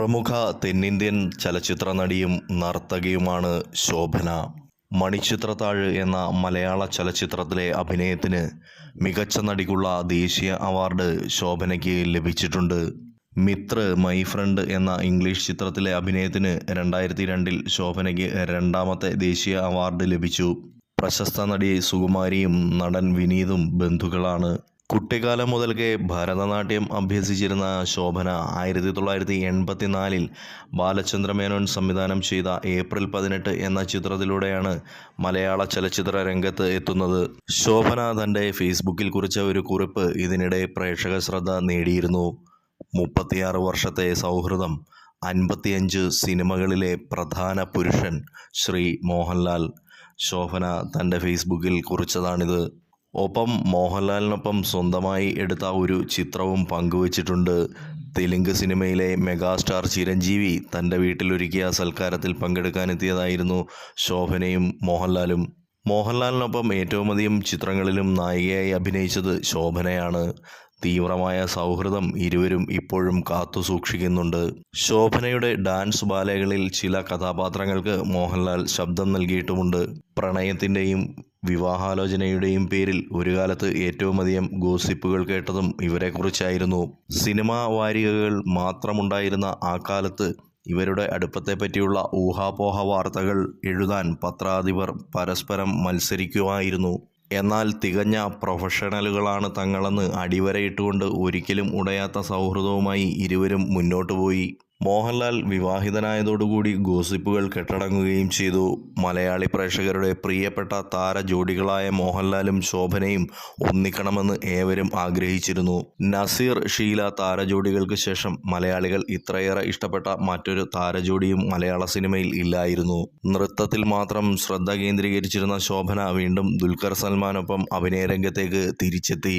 പ്രമുഖ തെന്നിന്ത്യൻ ചലച്ചിത്ര നടിയും നർത്തകിയുമാണ് ശോഭന. മണിച്ചിത്രത്താഴ് എന്ന മലയാള ചലച്ചിത്രത്തിലെ അഭിനയത്തിന് മികച്ച നടിക്കുള്ള ദേശീയ അവാർഡ് ശോഭനയ്ക്ക് ലഭിച്ചിട്ടുണ്ട്. മിത്ര മൈ ഫ്രണ്ട് എന്ന ഇംഗ്ലീഷ് ചിത്രത്തിലെ അഭിനയത്തിന് രണ്ടായിരത്തി രണ്ടിൽ ശോഭനയ്ക്ക് രണ്ടാമത്തെ ദേശീയ അവാർഡ് ലഭിച്ചു. പ്രശസ്ത നടി സുകുമാരിയും നടൻ വിനീതും ബന്ധുക്കളാണ്. കുട്ടിക്കാലം മുതൽക്കേ ഭരതനാട്യം അഭ്യസിച്ചിരുന്ന ശോഭന ആയിരത്തി തൊള്ളായിരത്തി എൺപത്തിനാലിൽ ബാലചന്ദ്രമേനോൻ സംവിധാനം ചെയ്ത ഏപ്രിൽ പതിനെട്ട് എന്ന ചിത്രത്തിലൂടെയാണ് മലയാള ചലച്ചിത്ര രംഗത്ത് എത്തുന്നത്. ശോഭന തന്റെ ഫേസ്ബുക്കിൽ കുറിച്ച ഒരു കുറിപ്പ് ഇതിനിടെ പ്രേക്ഷക ശ്രദ്ധ നേടിയിരുന്നു. മുപ്പത്തിയാറ് വർഷത്തെ സൗഹൃദം അൻപത്തിയഞ്ച് സിനിമകളിലെ പ്രധാന പുരുഷൻ ശ്രീ മോഹൻലാൽ. ശോഭന തന്റെ ഫേസ്ബുക്കിൽ കുറിച്ചതാണിത്. ഒപ്പം മോഹൻലാലിനൊപ്പം സ്വന്തമായി എടുത്ത ഒരു ചിത്രവും പങ്കുവച്ചിട്ടുണ്ട്. തെലുങ്ക് സിനിമയിലെ മെഗാസ്റ്റാർ ചിരഞ്ജീവി തന്റെ വീട്ടിലൊരുക്കിയ സൽക്കാരത്തിൽ പങ്കെടുക്കാനെത്തിയതായിരുന്നു ശോഭനയും മോഹൻലാലും. മോഹൻലാലിനൊപ്പം ഏറ്റവുമധികം ചിത്രങ്ങളിലും നായികയായി അഭിനയിച്ചത് ശോഭനയാണ്. തീവ്രമായ സൗഹൃദം ഇരുവരും ഇപ്പോഴും കാത്തു സൂക്ഷിക്കുന്നുണ്ട്. ശോഭനയുടെ ഡാൻസ് ബാലകളിൽ ചില കഥാപാത്രങ്ങൾക്ക് മോഹൻലാൽ ശബ്ദം നൽകിയിട്ടുമുണ്ട്. പ്രണയത്തിന്റെയും വിവാഹാലോചനയുടെയും പേരിൽ ഒരു കാലത്ത് ഏറ്റവുമധികം ഗോസിപ്പുകൾ കേട്ടതും ഇവരെക്കുറിച്ചായിരുന്നു. സിനിമാ വാരികകൾ മാത്രമുണ്ടായിരുന്ന ആ കാലത്ത് ഇവരുടെ അടുപ്പത്തെ പറ്റിയുള്ള ഊഹാപോഹ വാർത്തകൾ എഴുതാൻ പത്രാധിപർ പരസ്പരം മത്സരിക്കുമായിരുന്നു. എന്നാൽ തികഞ്ഞ പ്രൊഫഷണലുകളാണ് തങ്ങളെന്ന് അടിവരയിട്ടുകൊണ്ട് ഒരിക്കലും ഉടയാത്ത സൗഹൃദവുമായി ഇരുവരും മുന്നോട്ടു പോയി മോഹൻലാൽ വിവാഹിതനായതോടുകൂടി ഗോസിപ്പുകൾ കെട്ടടങ്ങുകയും ചെയ്തു. മലയാളി പ്രേക്ഷകരുടെ പ്രിയപ്പെട്ട താര ജോഡികളായ മോഹൻലാലും ശോഭനയും ഒന്നിക്കണമെന്ന് ഏവരും ആഗ്രഹിച്ചിരുന്നു. നസീർ ഷീല താരജോഡികൾക്ക് ശേഷം മലയാളികൾ ഇത്രയേറെ ഇഷ്ടപ്പെട്ട മറ്റൊരു താരജോഡിയും മലയാള സിനിമയിൽ ഇല്ലായിരുന്നു. നൃത്തത്തിൽ മാത്രം ശ്രദ്ധ കേന്ദ്രീകരിച്ചിരുന്ന ശോഭന വീണ്ടും ദുൽഖർ സൽമാനൊപ്പം അഭിനയരംഗത്തേക്ക് തിരിച്ചെത്തി.